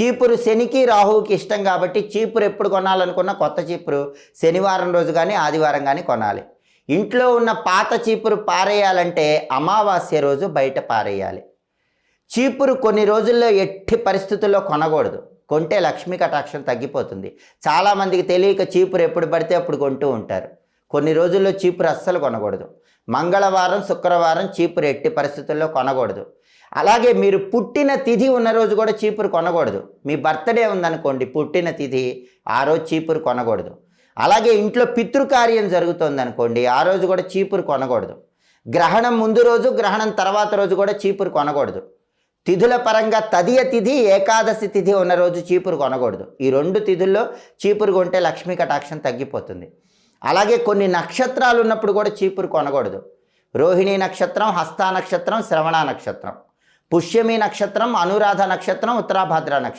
చీపురు శనికి రాహువుకి ఇష్టం కాబట్టి చీపురు ఎప్పుడు కొనాలనుకున్నా కొత్త చీపురు శనివారం రోజు కానీ ఆదివారం కానీ కొనాలి. ఇంట్లో ఉన్న పాత చీపురు పారేయాలంటే అమావాస్య రోజు బయట పారేయాలి. చీపురు కొన్ని రోజుల్లో ఎట్టి పరిస్థితుల్లో కొనకూడదు. కొంటే లక్ష్మీ కటాక్షం తగ్గిపోతుంది. చాలామందికి తెలియక చీపురు ఎప్పుడు పడితే అప్పుడు కొంటూ ఉంటారు. కొన్ని రోజుల్లో చీపురు అస్సలు కొనకూడదు. మంగళవారం శుక్రవారం చీపురు ఎట్టి పరిస్థితుల్లో కొనకూడదు. అలాగే మీరు పుట్టిన తిథి ఉన్న రోజు కూడా చీపురు కొనకూడదు. మీ బర్త్డే ఉందనుకోండి పుట్టిన తిథి ఆ రోజు చీపురు కొనకూడదు. అలాగే ఇంట్లో పితృకార్యం జరుగుతుంది అనుకోండి ఆ రోజు కూడా చీపురు కొనకూడదు. గ్రహణం ముందు రోజు గ్రహణం తర్వాత రోజు కూడా చీపురు కొనకూడదు. తిథుల పరంగా తదియ తిథి ఏకాదశి తిథి ఉన్న రోజు చీపురు కొనకూడదు. ఈ రెండు తిథుల్లో చీపురు కొంటే లక్ష్మీ కటాక్షం తగ్గిపోతుంది. అలాగే కొన్ని నక్షత్రాలు ఉన్నప్పుడు కూడా చీపురు కొనకూడదు. రోహిణి నక్షత్రం హస్త నక్షత్రం శ్రవణ నక్షత్రం. పుష్యమి నక్షత్రం అనురాధ నక్షత్రం ఉత్తరాభద్ర నక్షత్రం.